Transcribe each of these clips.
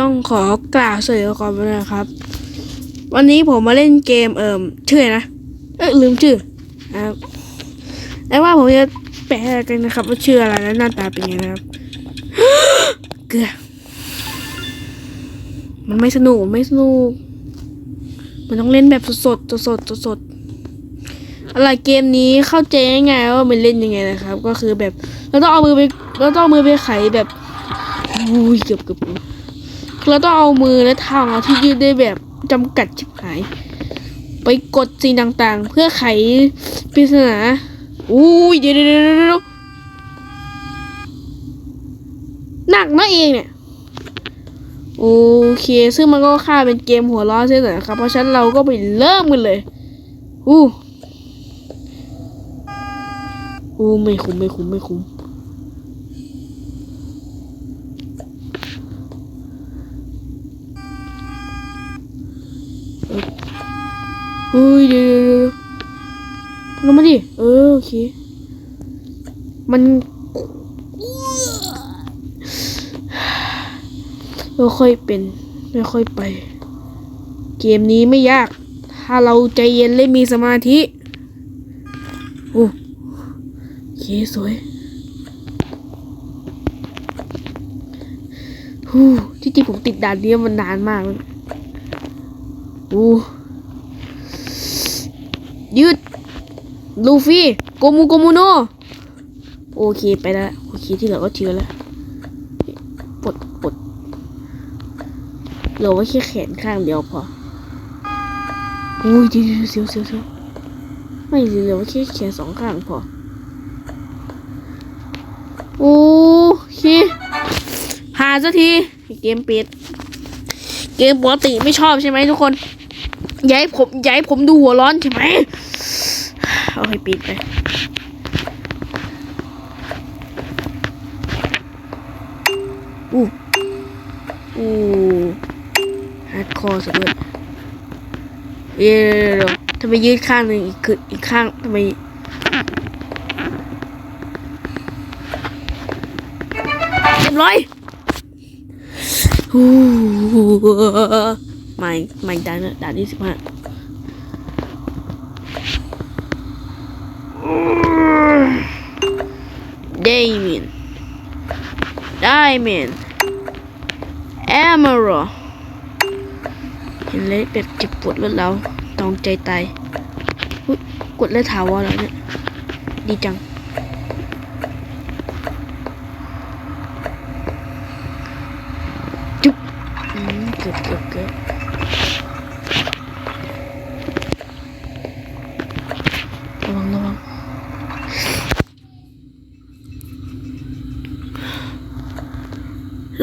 ต้องขอกล่าวสวัสดีก่อนนะครับ วันนี้ผมมาเล่นเกมเอ่มชื่อไรนะ เออลืมชื่อนะครับแล้วว่าผมจะแปลกันนะครับว่าชื่ออะไรและหน้าตาเป็นยังไงนะครับเกือมันไม่สนุกไม่สนุก มันต้องเล่นแบบสดๆสดสดอะไรเกมนี้เข้าใจง่ายๆว่ามันเล่นยังไงนะครับ ก็คือแบบเราต้องเอามือไปเราต้องเอามือไปไขแบบอุ้ยเกือบเกือบ เราต้องเอามือและเท้าเราที่ยืดได้แบบจำกัดชิบหาย ไปกดสิ่งต่างๆ เพื่อไขปริศนาอุ้ยเดี๋ยวเดี๋ยวเดี๋ยวเดี๋ยวหนักนะเองเนี่ยโอเค ซึ่งมันก็ค่าเป็นเกมหัวล้อเส้นหน่อยนะครับ เพราะฉะนั้นเราก็ไปเริ่มกันเลย อู้อู้ไม่คุ้มไม่คุ้มไม่คุ้ม ลงมาดิ เออโอเค มันไม่ค่อยเป็น ไม่ค่อยไป เกมนี้ไม่ยาก ถ้าเราใจเย็นและมีสมาธิ โอ้เคสวยฮู้ที่จริงผมติดด่านนี้มันนานมากแล้วโอ้ยืด ลูฟี่โกมูโกมูโนโอเคไปแล้วโอเคที่เหลือก็เชื่อแล้วปลดปลดเหลือไว้แค่แขนข้างเดียวพออุ้ยเดียวเสียวเสียวเสียวไม่เหลือไว้แค่แขนสองข้างพอโอเคผ่านสักทีเกมปิดเกมปกติไม่ชอบใช่ไหมทุกคนย้ายผมย้ายผมดูหัวร้อนใช่ไหม เอาให้ปิดไปอู้อู้ฮาร์ดคอร์สุดเลยเดี๋ยวทำไมยืดข้างหนึ่งอีกคืออีกข้างทำไมเรียบร้อยฮู้ไม่ไม่ด่านะด่านที่สิบห้า Diamond Emerald เห็นเลยแบบเจ็บปวดรวดเราตองใจตายกดเลยถาวรแล้วเนี่ย ดีจัง จุ๊บอืมเกือบเกือบเกือบระวังระวัง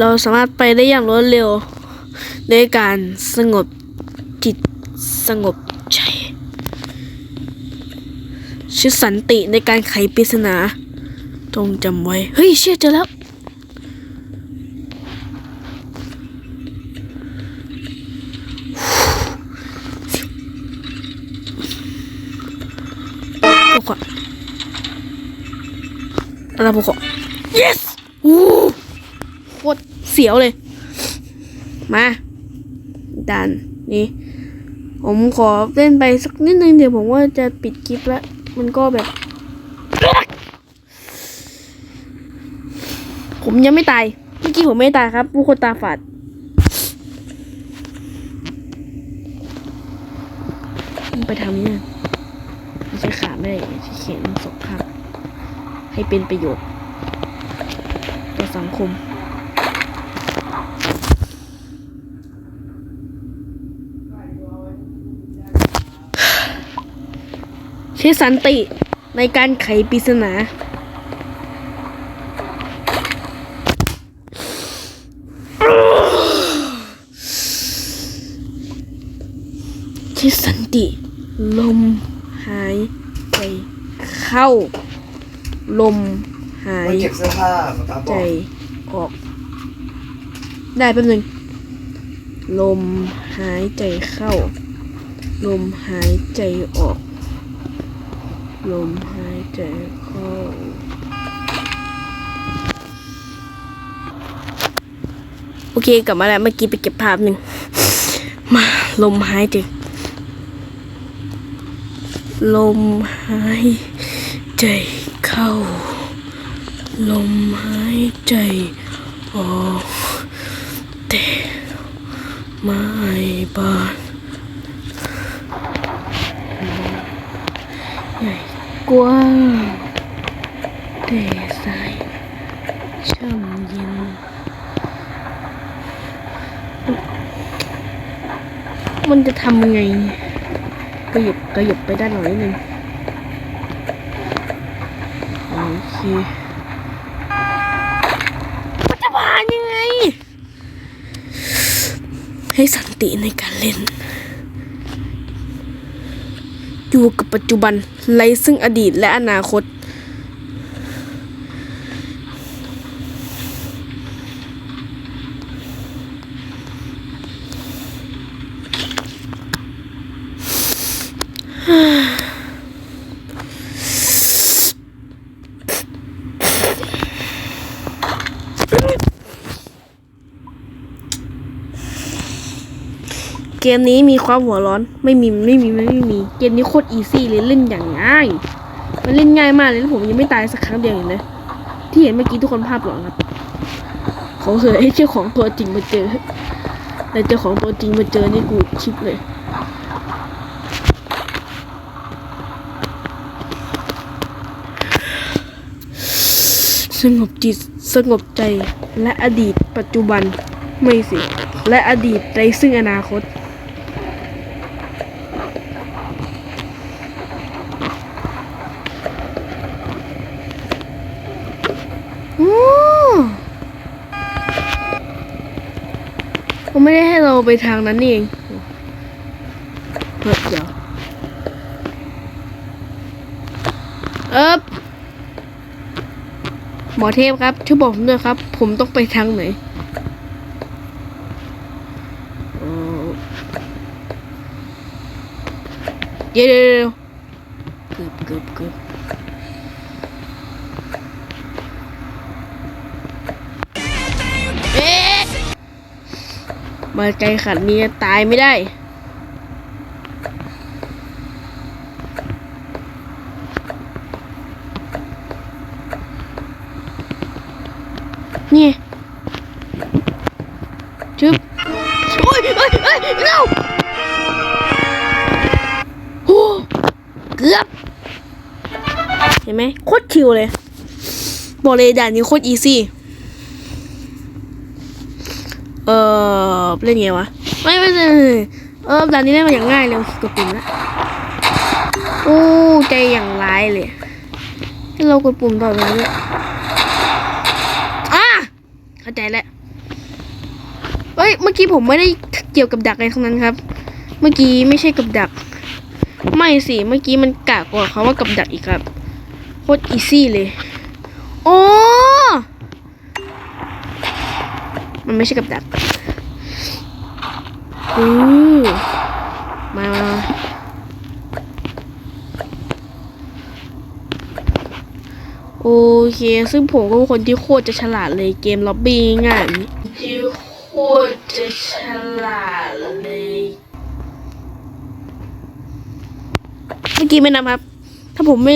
เราสามารถไปได้อย่างรวดเร็วด้วยการสงบจิตสงบใจชื่อสันติในการไขปริศนาจงจำไว้ เฮ้ย เชื่อเจอแล้วพวกอะอะไรพวก yes อู้ เสียวเลย มา ด่านนี้ ผมขอเล่นไปสักนิดนึงเดี๋ยวผมว่าจะปิดคลิปแล้ว มันก็แบบ ผมยังไม่ตาย เมื่อกี้ผมไม่ตายครับ ผู้คนตาฝาดไปทำเนี่ยไม่ใช่ขาไม่ได้ใช้แขนสองข้างให้เป็นประโยชน์ต่อสังคม ช้สันติในการไขปริศนา ใช้สันติ ลมหายใจเข้า ลมหายเก็บเสื้อผ้าป้าบใจอออก ได้แป๊บนึง ลมหายใจเข้า ลมหายใจออก ลมหายใจเข้าโอเคกลับมาแล้วเมื่อกี้ไปเก็บภาพหนึ่งมาลมหายใจลมหายใจเข้า ลมหายใจออกแต่ไม่บานใหญ่ กว้างแต่ใสช่ำเย็นมันจะทำยังไงกระหยบกระหยบไปด้านหลังนิดนึงโอเคมันจะผ่านยังไง ให้สันติในการเล่น อยู่กับปัจจุบันไร้ซึ่งอดีตและอนาคต เกมนี้มีความหัวร้อนไม่มีไม่มีไม่มี เกมนี้โคตรอีซี่เลยเล่นอย่างง่าย มันเล่นง่ายมากเลยแล้วผมยังไม่ตายสักครั้งเดียวเห็นไหมที่เห็นเมื่อกี้ทุกคนภาพหลอนครับเขาเคยให้เจ้าของตัวจริงมาเจอแต่เจ้าของตัวจริงมาเจอนี่กูชิปเลยสงบจิตสงบใจและอดีตปัจจุบันไม่สิ และอดีตในซึ่งอนาคต โอ้เขา ไม่ได้ให้เราไปทางนั้นนี่เองเฮ้ยเดี๋ยวเอ๊บหมอเทพครับช่วยบอกผมด้วยครับ ผมต้องไปทางไหนเอ่อเดี๋ยวเดี๋ยวเดี๋ยวเกือบเกือบเกือบ มาใจขัดนี้ตายไม่ได้ นี่ชึบโอ้ยเอ้ยเอ้ยเร็วโอ้เกือบ เห็นไหมโคตรชิวเลย บอกเลยด่านนี้โคตรอีซี่ เออเล่นไงวะไม่ไม่ไม่เออด่านนี้เล่นมาอย่างง่ายเลยกดปุ่มแล้วโอ้ใจอย่างร้ายเลยให้เรากดปุ่มต่อไปเรื่อยอะเข้าใจแล้วเอ้ยเมื่อกี้ผมไม่ได้เกี่ยวกับดักอะไรทั้งนั้นครับ เมื่อกี้ไม่ใช่กับดัก ไม่สิเมื่อกี้มันกากกว่าเขาว่ากับดักอีกครับโคตรอีซี่เลย โอ้ มันไม่ใช่กับดักอือมา โอเค ซึ่งผมก็เป็นคนที่โคตรจะฉลาดเลยเกมล็อบบี้ง่ายๆนี้ที่โคตรจะฉลาดเลย เมื่อกี้ไม่นับครับ ถ้าผมไม่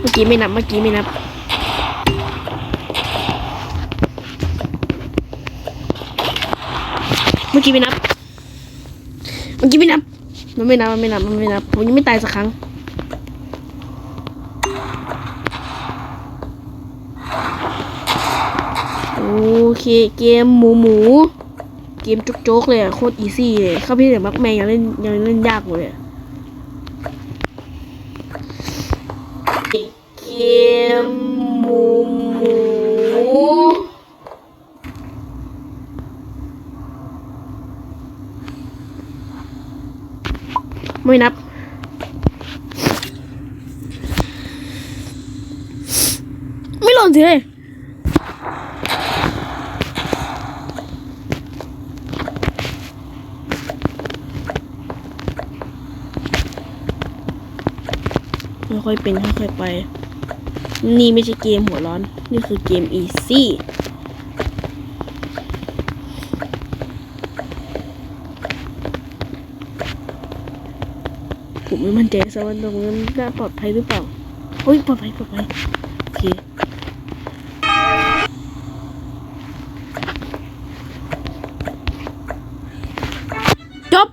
เมื่อกี้ไม่นับ เมื่อกี้ไม่นับ เมื่อกี้ไม่นับ เมื่อ กี้ไม่นับ มันไม่นับ มันไม่นับ มันไม่นับ ผมยังไม่ตายสักครั้ง โอเคเกมหมูหมู เกมโจ๊กๆเลยอะโคตรอีซี่เลย เข้าพี่แต่มักแมงยังเล่นยังเล่นยากกว่าเลยเกม ไม่นับ ไม่หล่นสิเลยค่อยๆเป็นค่อยๆไป นี่ไม่ใช่เกมหัวร้อน นี่คือเกมอีซี่ ผมไม่มั่นใจซะว่าตรงนั้นน่าปลอดภัยหรือเปล่าเฮ้ยปลอดภัยปลอดภัยโอเคจบ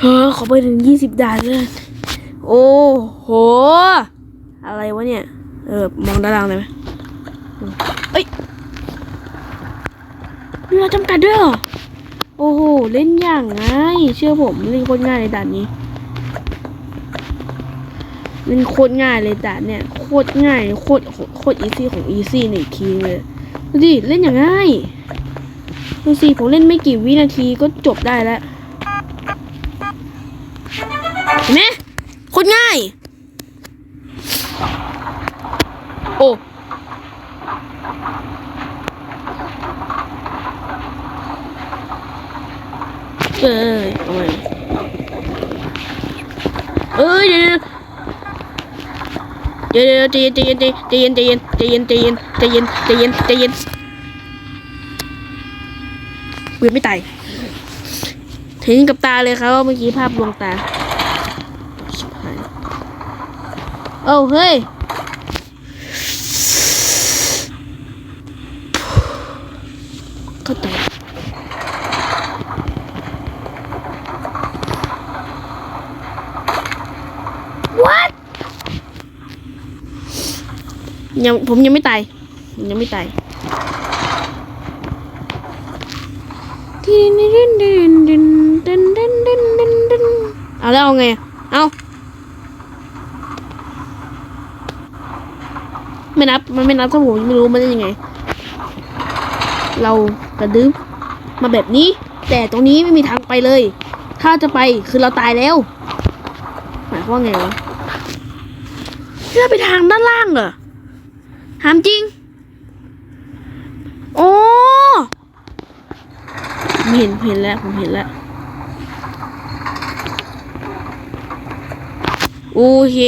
เฮ้อขอไปถึงยี่สิบด่านเลยโอ้โห อะไรวะเนี่ย เออ มองด้านล่างเลยไหมเอ้ยเวลาจำกัดด้วยเหรอ โอ้โห เล่นอย่างง่าย เชื่อผมเล่นโคตรง่ายเลยด่านนี้ เล่นโคตรง่ายเลยด่เนี่ยโคตรง่ายโคตรโคตรอีซี่ของอีซี่ในทีเลยดูดิเล่นอย่างง่ายดูสิผมเล่นไม่กี่วินาทีก็จบได้แล้วเห็นไหมโคตรง่าย โอ้เอ้ยเอาไว้เอ้ยเดี๋ยว เดี๋ยวเดี๋ยวใจเย็นใจเย็นใจเย็นใจเย็นใจเย็นใจเย็นใจเย็นใจเย็นเวียนไม่ตายเห็นกับตาเลยครับว่าเมื่อกี้ภาพลวงตาชิบหายโอ้เฮ้ยเข้าใยังผมยังไม่ตายยังไม่ตายเอาแล้วเอาไง เอาไม่นับ มันไม่นับก็ผมไม่รู้มันจะยังไง เรากระดึ๊บมาแบบนี้ แต่ตรงนี้ไม่มีทางไปเลย ถ้าจะไปคือเราตายแล้ว หมายความว่าไงวะเราไปทางด้านล่างเหรอ ถามจริง โอ้ผมเห็นเห็นแล้วผมเห็นแล้ว โอเค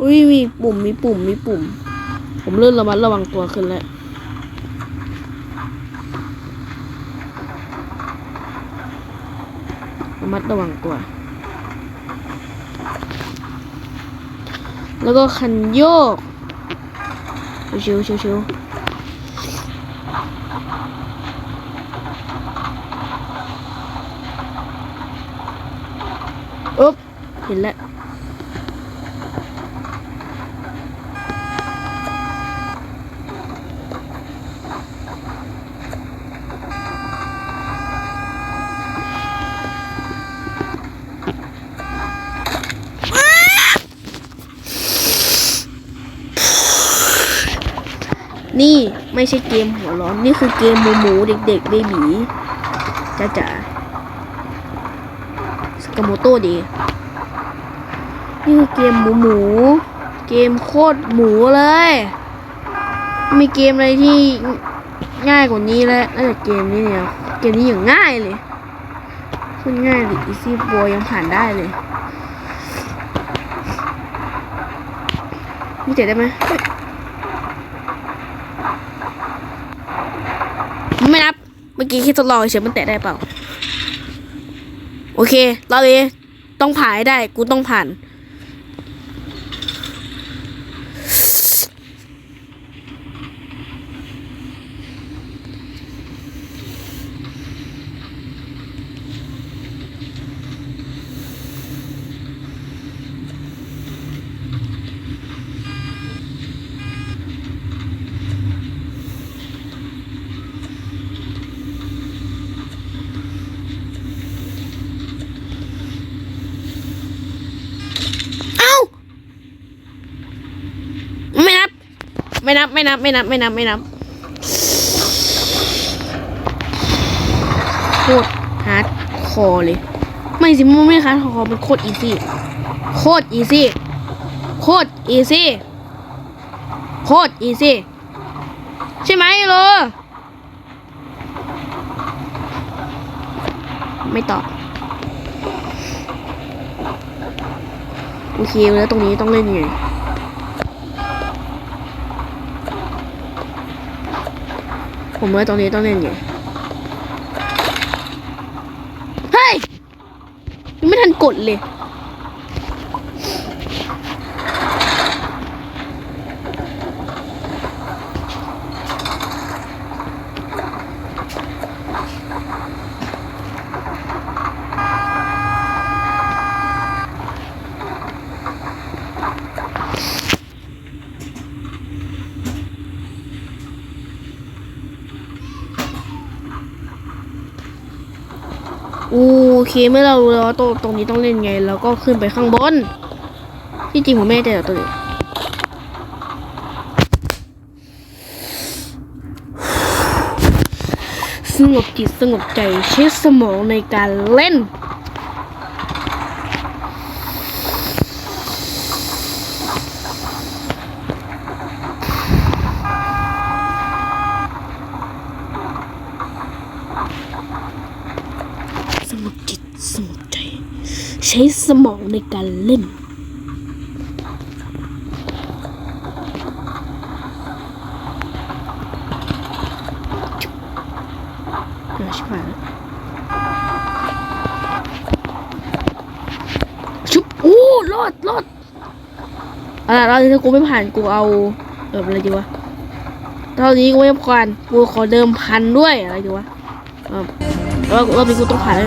อุ้ยมีปุ่มมีปุ่มมีปุ่ม ผมเริ่มระมัดระวังตัวขึ้นแล้วระมัดระวังตัว แล้วก็คันโยก 修修修修哦起来。 นี่ไม่ใช่เกมหัวร้อน นี่คือเกมหมูหมูเด็กๆเบบีจ้าจ๋าสกาโมโต้ดีนี่คือเกมหมูหมู เกมโคตรหมูเลย มีเกมอะไรที่ง่ายกว่านี้แล้วน่าจะเกมนี้เนี่ยเกมนี้อย่างง่ายเลยโคนง่ายเลยอีซี่บอยยังผ่านได้เลยมีเจ็ดได้ไหมเฮ้ย ไม่นับ เมื่อกี้คิดทดลองเฉยมันแตะได้เปล่า โอเค เราเลยต้องผ่านให้ได้ กูต้องผ่าน เอ้า ไม่นับ ไม่นับไม่นับไม่นับไม่นับโคตรฮาร์ดคอร์เลย ไม่สิมันไม่ฮาร์ดคอร์มันโคตรอีซี่โคตรอีซี่โคตรอีซี่โคตรอีซี่ใช่ไหมโลไม่ตอบโอเคแล้วตรงนี้ต้องเล่นยังไง ผมว่าตรงนี้ต้องเล่นยังไงเฮ้ยยังไม่ทันกดเลย โอ เคเมื่อเรารู้แล้วว่าตรงตรงนี้ต้องเล่นไงเราก็ขึ้นไปข้างบน ที่จริงผมไม่แน่ใจแต่ตัวนี้สงบจิตสงบใจใช้สมองในการเล่น สงบจิตสงบใจ ใช้สมองในการเล่นจุ๊บชุบโอ้รอดรอดอะไรเราถ้ากูไม่ผ่านกูเอาเอออะไรดีวะตอนนี้กูไม่ผ่านกูขอเดิมพันด้วยอะไรดีวะเออรอบรอบนี้กูต้องผ่านแล้ว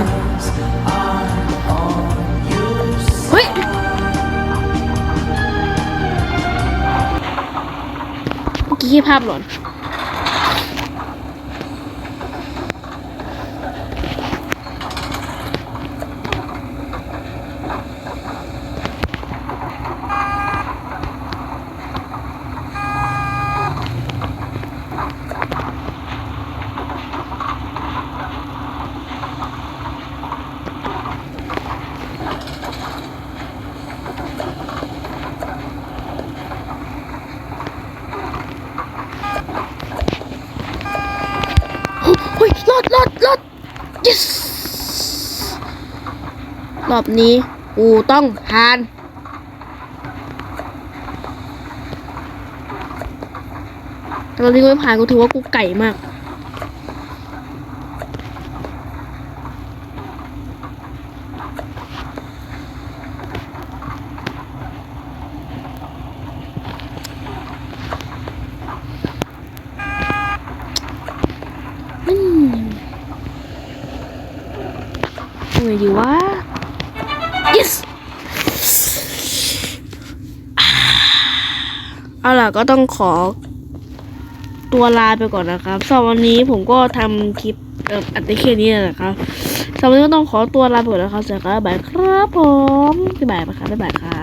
เมื่อกี้แค่ภาพหลอน เฮ้ย รอดรอดรอด yes รอบนี้กูต้องผ่านแต่ตอนนี้กูไม่ผ่านกูถือว่ากูไก่มาก งดีวะ yes เอาล่ะก็ต้องขอตัวลาไปก่อนนะครับสำหรับวันนี้ผมก็ทำคลิปเอ่ออัดได้แค่นี้นะครับสำหรับวันนี้ก็ต้องขอตัวลาไปก่อนนะครับสวัสดีครับบ๊ายบายครับผมบ๊ายบายนะครับบ๊ายบายครับ